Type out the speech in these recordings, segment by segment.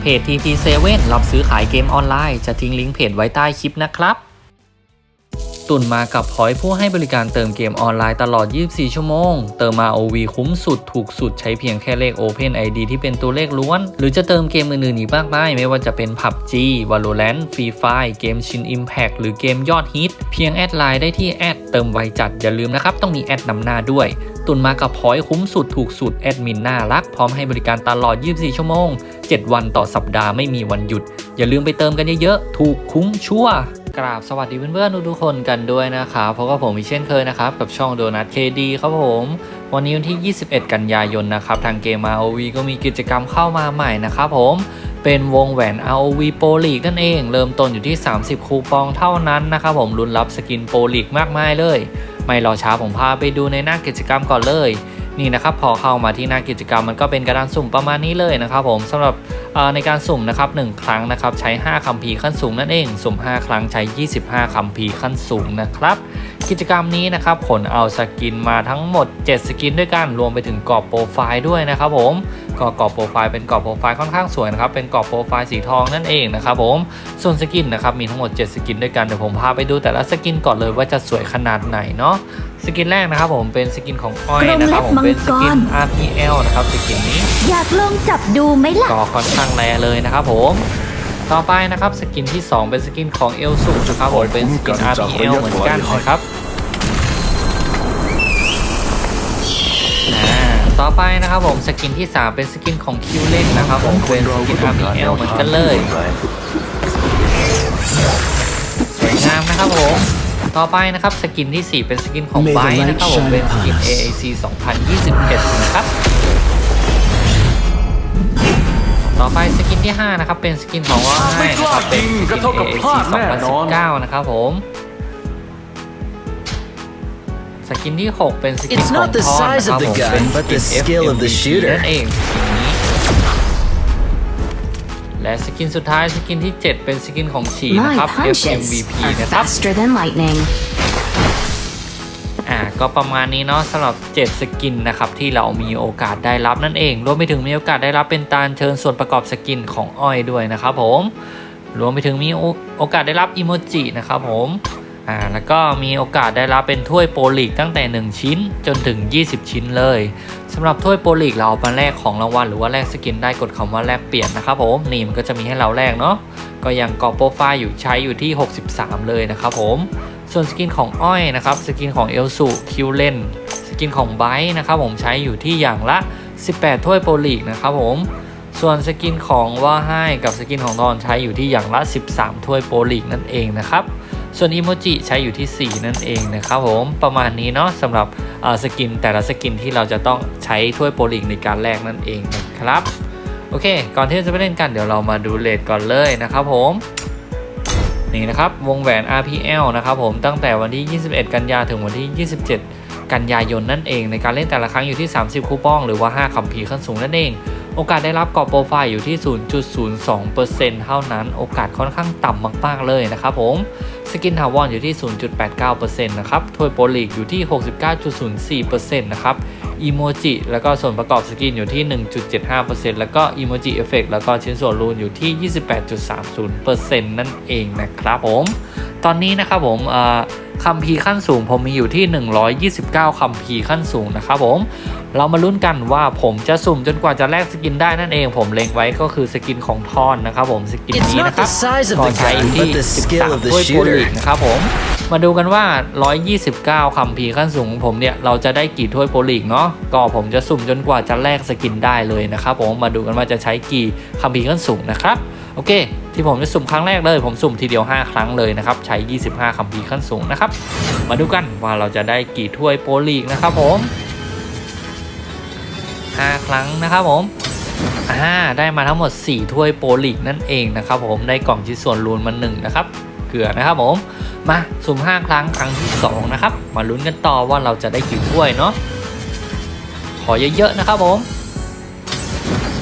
เพจ TP7 รับซื้อขายเกมออนไลน์ จะทิ้งลิงก์เพจไว้ใต้คลิปนะครับ ตุนมากับพอยผู้ให้บริการเติมเกมออนไลน์ตลอด 24 ชั่วโมง เติมมา OV คุ้มสุดถูกสุดใช้เพียงแค่เลข Open ID ที่เป็นตัวเลขล้วน หรือจะเติมเกมอื่นๆอีกมากมายไม่ว่าจะเป็น PUBG Valorant Free Fire เกมชิน Impact หรือเกมยอดฮิต เพียงแอดไลน์ได้ที่แอดเติมไวจัดอย่าลืมนะครับ ต้องมีแอดนำหน้าด้วย ตุนมากับพอยคุ้มสุดถูกสุดแอดมินน่ารักพร้อมให้บริการตลอด 24 ชั่วโมง 7 วันต่อสัปดาห์ไม่มีวันหยุด อย่าลืมไปเติมกันเยอะๆถูกคุ้มชัวร์ กราบสวัสดีเพื่อนๆทุกๆคนกันด้วยนะครับเพราะว่าผมอีกเช่นเคยนะครับ กับช่องโดนัทเคดีครับผม วันนี้วันที่ 21 กันยายนนะครับ ทางเกม ROV ก็มีกิจกรรมเข้ามาใหม่นะครับผมเป็นวงแหวน ROV Pro League นั่นเอง เริ่มต้นอยู่ที่ 30 คูปองเท่านั้นนะครับผมลุ้นรับสกิน Pro League มากมายเลย ไม่รอช้าผมพาไปดูในหน้ากิจกรรมก่อนเลยนี่นะครับพอเข้ามาที่หน้ากิจกรรมมันก็เป็นกระดานสุ่มประมาณนี้เลยนะครับผมสำหรับ ในการสุ่มนะครับ1ครั้งนะครับใช้ 5คัมภีร์ขั้นสูงนั่นเอง สุ่ม 5 ครั้งใช้ 25คัมภีร์ขั้นสูงนะครับ กิจกรรมนี้นะครับผลเอาสกินมาทั้งหมด 7 สกินด้วยกันรวมไปถึงกรอบโปรไฟล์ด้วยนะครับผมก็กรอบโปรไฟล์เป็นกรอบโปรไฟล์ค่อนข้างสวยนะครับเป็นกรอบโปรไฟล์สีทองนั่นเองนะครับผมส่วนสกินนะครับมีทั้งหมด 7 สกินด้วยกันเดี๋ยวผมพาไปดูแต่ละสกินก่อนเลยว่าจะสวยขนาดไหนเนาะสกินแรกนะครับผมเป็นสกินของอ้อยนะครับผมเป็นสกิน RPL นะครับสกินนี้ อยากลองจับดูไหมล่ะก็ค่อนข้างแรเลยนะครับผม ต่อไปนะครับสกินที่ 2 เป็นสกินของเอลสุนะครับผมเป็นสกิน RPL เหมือนกันนะครับอ่าต่อไปนะครับผมสกินที่ 3 เป็นสกินของคิวเล่นนะครับผมเป็นสกิน RPL เหมือนกันเลย สวยงามนะครับผมต่อไปนะครับสกินที่ 4 เป็นสกินของ May the ไบ light นะครับผม shine เป็นสกิน upon us AAC 2021 นะครับ ต่อไปสกินที่ 5 นะครับ เป็นสกินของว่าให้นะครับเป็นสก็กินเท่ากับ AAC พลาดแน่นอน2019นะครับผมสกินที่ 6 เป็นสกิน It's ของ not the ทอน size นะค of รับ the ผม gun, เป็นส but กิ the น skill of the FMVP shooter นั่นเองสกินนี้ และสกินสุดท้ายสกินที่ 7 เป็นสกินของฉีนะ My ครับ punches FMVP are นะครับ faster than lightning อ่าก็ประมาณนี้เนาะสำหรับ 7 สกินนะครับที่เรามีโอกาสได้รับนั่นเองรวมไปถึงมีโอกาสได้รับเป็นตาลเชิญส่วนประกอบสกินของอ้อยด้วยนะครับผมรวมไปถึงมีโอโอกาสได้รับอิโมจินะครับผมอ่าแล้วก็มีโอกาสได้รับเป็นถ้วยโปรลีกตั้งแต่ 1 ชิ้นจนถึง 20 ชิ้นเลยสำหรับถ้วยโปรลีกเราเอามาแลกของรางวัลหรือว่าแลกสกินได้กดคำว่าแลกเปลี่ยนนะครับผมนี่มันก็จะมีให้เราแลกเนาะก็ยังกรอบโปรไฟล์อยู่ใช้อยู่ที่ 63 เลยนะครับผม ส่วนสกินของอ้อยนะครับสกินของเอลสุคิวเลนสกินของไบร์นะครับผมใช้อยู่ที่อย่างละ 18 ถ้วยโปรลีกนะครับผมส่วนสกินของว่าให้กับสกินของทอนใช้อยู่ที่อย่างละ 13 ถ้วยโปรลีกนั่นเองนะครับส่วนอิโมจิใช้อยู่ที่ 4 นั่นเองนะครับผมประมาณนี้เนาะสำหรับสกินแต่ละสกินที่เราจะต้องใช้ถ้วยโปรลีกในการแลกนั่นเองนะครับโอเค ก่อนที่จะไปเล่นกันเดี๋ยวเรามาดูเลทก่อนเลยนะครับผม นี่นะครับวงแหวน RPL นะครับผมตั้งแต่วันที่ 21 กันยาถึงวันที่ 27 กันยายนนั่นเองในการเล่นแต่ละครั้งอยู่ที่ 30 คูปอง หรือว่า 5คัมภีร์ขั้นสูงนั่นเอง โอกาสได้รับกรอบโปรไฟล์อยู่ที่ 0.02%เท่านั้นโอกาสค่อนข้างต่ำมากๆเลยนะครับผมสกินถาวรอยู่ที่ 0.89%นะครับถ้วยโปรลีกอยู่ที่ 69.04%นะครับ อีโมจิแล้วก็ส่วนประกอบสกินอยู่ที่ 1.75%แล้วก็อีโมจิเอฟเฟกแล้วก็ชิ้นส่วนรูนอยู่ที่ 28.30%นั่นเองนะครับผม ตอนนี้นะครับผมคัมภีร์ขั้นสูงผมมีอยู่ที่ 129คัมภีร์ขั้นสูงนะครับผม เรามาลุ้นกันว่าผมจะสุ่มจนกว่าจะแลกสกินได้นั่นเองผมเล็งไว้ก็คือสกินของทอนนะครับผมสกิน It's นี้ not นะครับ the size of ก็ the ใช้อยู่ gun, ที่ but the skill of 13 the ถ้วยโปรลีก shooter. นะครับผมมาดูกันว่า 129 คัมภีร์ขั้นสูงของผมเนี่ย เราจะได้กี่ถ้วยโปรลีกเนาะ ก็ผมจะสุ่มจนกว่าจะแลกสกินได้เลยนะครับผม มาดูกันว่าจะใช้กี่คัมภีร์ขั้นสูงนะครับ โอเค ที่ผมจะสุ่มครั้งแรกเลย ผมสุ่มทีเดียว 5 ครั้งเลยนะครับ ใช้ 25 คัมภีร์ขั้นสูงนะครับ มาดูกันว่าเราจะได้กี่ถ้วยโปรลีกนะครับผม 5 ครั้งนะครับผมอ่าได้มาทั้งหมด 4 ถ้วยโปรลีกนั่นเองนะครับผมได้กล่องชิ้นส่วนรูนมาหนึ่งนะครับเกลือนะครับผมมาสุ่ม5ครั้งครั้งที่สองนะครับ มาลุ้นกันต่อว่าเราจะได้กี่ถ้วยเนาะขอเยอะๆนะครับผม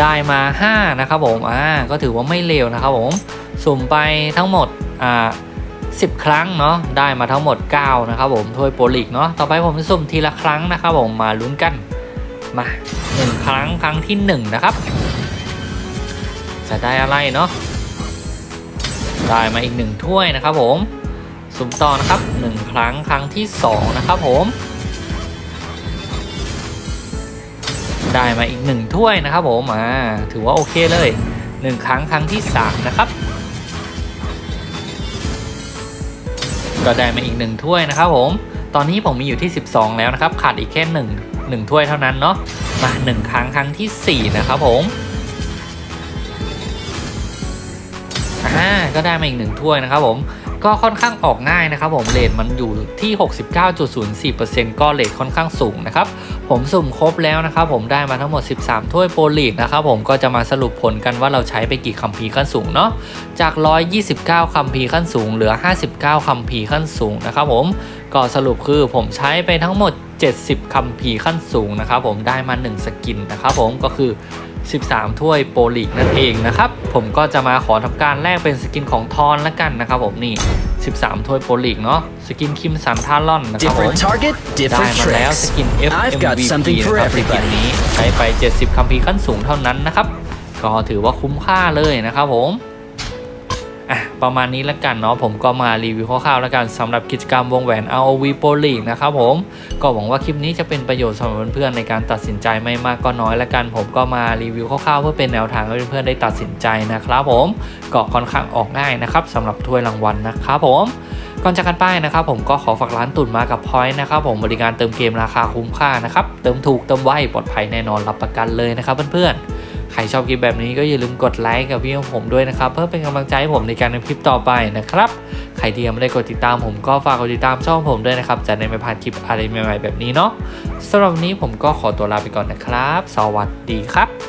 ได้มา 5 นะครับผมอ่าก็ถือว่าไม่เลวนะครับผมสุ่มไปทั้งหมดอ่า10 ครั้งเนาะได้มาทั้งหมด 9 นะครับผมถ้วยโปรลิกเนาะต่อไปผมจะสุ่มทีละครั้งนะครับผมมาลุ้นกัน มา1ครั้งครั้งที่1นะครับ จะได้อะไรเนาะได้มาอีก1ถ้วยนะครับผมสุ่มต่อนะครับ1ครั้งครั้งที่2นะครับผมได้มาอีกหนึ่งถ้วยนะครับผมอ่าถือว่าโอเคเลยหนึ่งครั้งครั้งที่สามนะครับก็ได้มาอีกหนึ่งถ้วยนะครับผม ตอนนี้ผมมีอยู่ที่ 12 แล้วนะครับ ขาดอีกแค่1 1ถ้วยเท่านั้นเนาะมา1ครั้งครั้งที่ 4 นะครับผมอ่าก็ได้มาอีก1ถ้วยนะครับผม ก็ค่อนข้างออกง่ายนะครับผมเลทมันอยู่ที่ 69.04%ก็เลทค่อนข้างสูงนะครับผมสุ่มครบแล้วนะครับผมได้มาทั้งหมด 13 ถ้วยโปรลีกนะครับผมก็จะมาสรุปผลกันว่าเราใช้ไปกี่คัมภีร์ขั้นสูงเนาะจาก 129 คัมภีร์ขั้นสูง เหลือ 59 คัมภีร์ขั้นสูงนะครับผมก็สรุปคือผมใช้ไปทั้งหมด 70 คัมภีร์ขั้นสูงนะครับผมได้มา 1 สกินนะครับผมก็คือ 13 ถ้วยโปรลีกนั่นเองนะครับ ผมก็จะมาขอทำการแลกเป็นสกินของทอนละกันนะครับผมนี่ 13 ถ้วยโปรลีกเนาะสกินคิมสันทารอนนะครับผม Different target, ได้ different มาแล้วส tricks. กิน I've got FMVP something นะ for ครับสกิน everybody. นี้ใช้ไป 70คัมภีร์ขั้นสูงเท่านั้นนะครับ ก็ถือว่าคุ้มค่าเลยนะครับผม อะประมาณนี้ล้วกันเนาะผมก็มารีวิวคร่าวๆแล้วกันสำหรับกิจกรรมวงแหวน ROV Pro League นะครับผมก็หวังว่าคลิปนี้จะเป็นประโยชน์สำหรับเพื่อนๆในการตัดสินใจไม่มากก็น้อยล้วกัน ผมก็มารีวิวคร่าวๆเพื่อเป็นแนวทางให้เพื่อนๆได้ตัดสินใจนะครับผมก็ค่อนข้างออกง่ายนะครับสำหรับถ้วยรางวัลนะครับผมก่อนจากกันไปนะครับผมก็ขอฝากร้านตุ่นมากับพอยต์นะครับผมบริการเติมเกมราคาคุ้มค่านะครับเติมถูกเติมไวปลอดภัยแน่นอนรับประกันเลยนะครับเพื่อนๆ ใครชอบคลิปแบบนี้ก็อย่าลืมกดไลค์กับพี่ของผมด้วยนะครับ เพื่อเป็นกำลังใจให้ผมในการทำคลิปต่อไปนะครับ ใครที่ยังไม่ได้กดติดตามผมก็ฝากกดติดตามช่องผมด้วยนะครับ จะได้ไม่พลาดคลิปอะไรใหม่ๆแบบนี้เนาะสำหรับวันนี้ผมก็ขอตัวลาไปก่อนนะครับ สวัสดีครับ